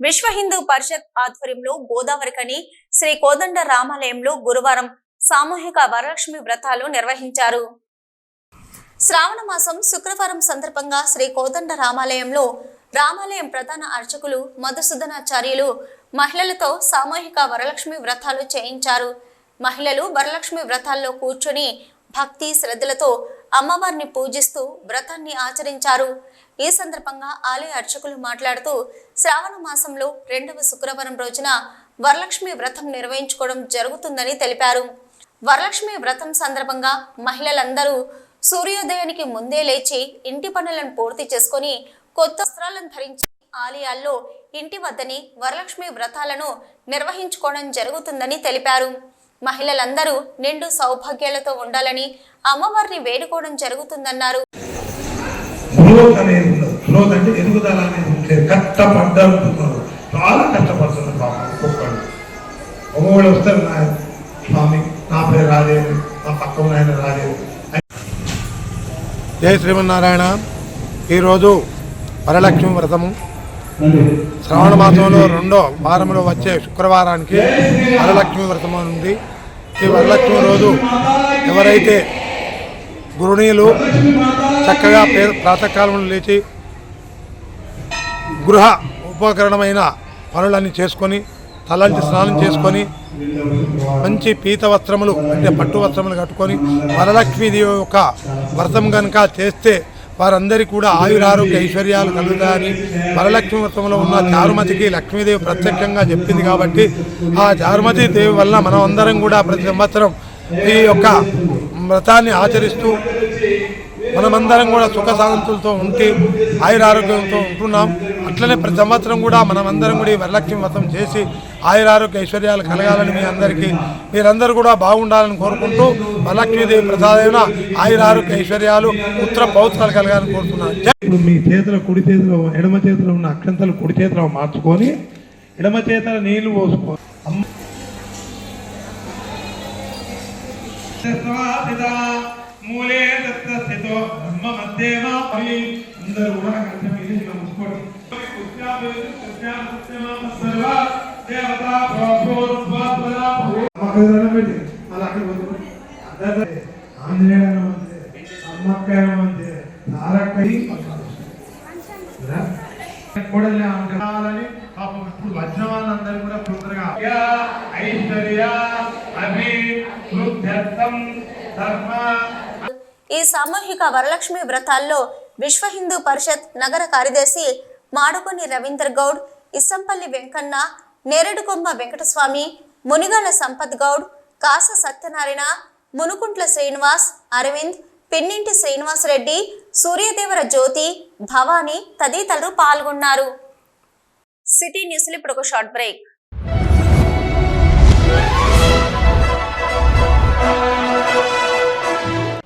విశ్వ హిందూ పరిషత్ ఆధ్వర్యంలో గోదావరికని శ్రీ కోదండ రామాలయంలో గురువారం సామూహిక వరలక్ష్మి వ్రతాలు నిర్వహించారు. శ్రావణ మాసం శుక్రవారం సందర్భంగా శ్రీ కోదండ రామాలయంలో రామాలయం ప్రధాన అర్చకులు మధుసూదనాచార్యులు మహిళలతో సామూహిక వరలక్ష్మి వ్రతాలు చేయించారు. మహిళలు వరలక్ష్మి వ్రతాల్లో కూర్చొని భక్తి శ్రద్ధలతో అమ్మవారిని పూజిస్తూ వ్రతాన్ని ఆచరించారు. ఈ సందర్భంగా ఆలయ అర్చకులు మాట్లాడుతూ శ్రావణ మాసంలో రెండవ శుక్రవారం రోజున వరలక్ష్మి వ్రతం నిర్వహించుకోవడం జరుగుతుందని తెలిపారు. వరలక్ష్మి వ్రతం సందర్భంగా మహిళలందరూ సూర్యోదయానికి ముందే లేచి ఇంటి పనులను పూర్తి చేసుకొని కొత్త వస్త్రాలను ధరించి ఆలయాల్లో ఇంటి వద్దని వరలక్ష్మి వ్రతాలను నిర్వహించుకోవడం జరుగుతుందని తెలిపారు. మహిళలందరూ నిండు సౌభాగ్యాలతో ఉండాలని అమ్మవారిని వేడుకోవడం జరుగుతుందన్నారు. గ్రోత్ అనేది ఉండదు. గ్రోత్ అంటే ఎదుగుదల అనేది ఉంటుంది కష్టపడ్డారు చాలా కష్టపడుతున్నారు పాపం ఒక్కొక్కళ్ళు. ఒక్కొక్కళ్ళు వస్తారు నా స్వామి నా పేరు రాలేదు నా పక్క ఉన్న ఆయన రాలేదు జై శ్రీమన్నారాయణ. ఈరోజు వరలక్ష్మి వ్రతము. శ్రావణ మాసంలో రెండో వారంలో వచ్చే శుక్రవారానికి వరలక్ష్మి వ్రతం ఉంది. ఈ వరలక్ష్మి రోజు ఎవరైతే గృహిణీలు చక్కగా పే ప్రాతకాలంలో లేచి గృహ ఉపకరణమైన పనులన్నీ చేసుకొని తలంటి స్నానం చేసుకొని మంచి పీత వస్త్రములు అంటే పట్టు వస్త్రములు కట్టుకొని వరలక్ష్మీదేవి యొక్క వ్రతం కనుక చేస్తే వారందరికీ కూడా ఆయురారోగ్య ఐశ్వర్యాలు కలుగుతాయని వరలక్ష్మి వ్రతంలో ఉన్న చారుమతికి లక్ష్మీదేవి ప్రత్యేకంగా చెప్పింది కాబట్టి ఆ చారుమతి దేవి వల్ల మనం అందరం కూడా ప్రతి సంవత్సరం ఈ యొక్క వ్రతాన్ని ఆచరిస్తూ మనమందరం కూడా సుఖ శాంతులతో ఆయుర ఆయురారోగ్యంతో ఉంటున్నాం. అట్లనే ప్రతి సంవత్సరం కూడా మనమందరం కూడా ఈ వరలక్ష్మి వ్రతం చేసి ఆయురారోగ్య ఐశ్వర్యాలు కలగాలని మీ అందరికీ మీరందరూ కూడా బాగుండాలని కోరుకుంటూ వరలక్ష్మీదేవి ప్రసాదమైన ఆయురారోగ్య ఐశ్వర్యాలు ఉత్తర పౌత్రాలు కలగాలని కోరుతున్నాను ఇప్పుడు మీ చేతిలో కుడి చేతిలో ఎడమ చేతిలో ఉన్న అక్షంతలు కుడి చేతిలో మార్చుకొని ఎడమ చేతిలో నీళ్ళు పోసుకో. మూలే దత్త స్థితో బ్రహ్మ మధ్యే అందరూ కూడా కంఠం మీద ఇలా మూసుకోండి ఆంజనేయ కూడలే పాపం ఇప్పుడు వచ్చిన వాళ్ళందరూ కూడా తొందరగా ఐశ్వర్యా. ఈ సామూహిక వరలక్ష్మి వ్రతాల్లో విశ్వ హిందూ పరిషత్ నగర కార్యదర్శి మాడుకొని రవీందర్ గౌడ్ ఇస్సంపల్లి వెంకన్న నేరడుకొమ్మ వెంకటస్వామి మునిగాల సంపత్ గౌడ్ కాస సత్యనారాయణ మునుకుంట్ల శ్రీనివాస్ అరవింద్ పిన్నింటి శ్రీనివాస్ రెడ్డి సూర్యదేవర జ్యోతి భవానీ తదితరులు పాల్గొన్నారు. సిటీ న్యూస్లు ఇప్పుడు ఒక short break.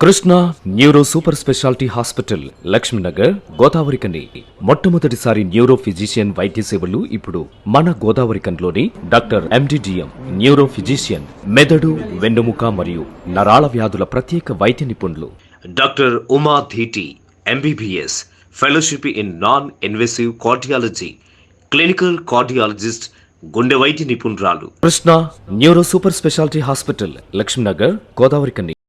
Krishna neuro super speciality hospital Laxminagar Godavarikhani మొట్టమొదటిసారి న్యూరో ఫిజిషియన్ వైద్య సేవలు ఇప్పుడు మన గోదావరికన్లోని doctor MD DM neuro physician మెదడు వెన్నుముక మరియు నరాల వ్యాధుల ప్రత్యేక వైద్య నిపుణులు. Doctor Uma Dheeti MBBS fellowship in non invasive cardiology clinical cardiologist గుండె వైద్య నిపుణురాలు. Krishna neuro super speciality hospital Laxminagar Godavarikhani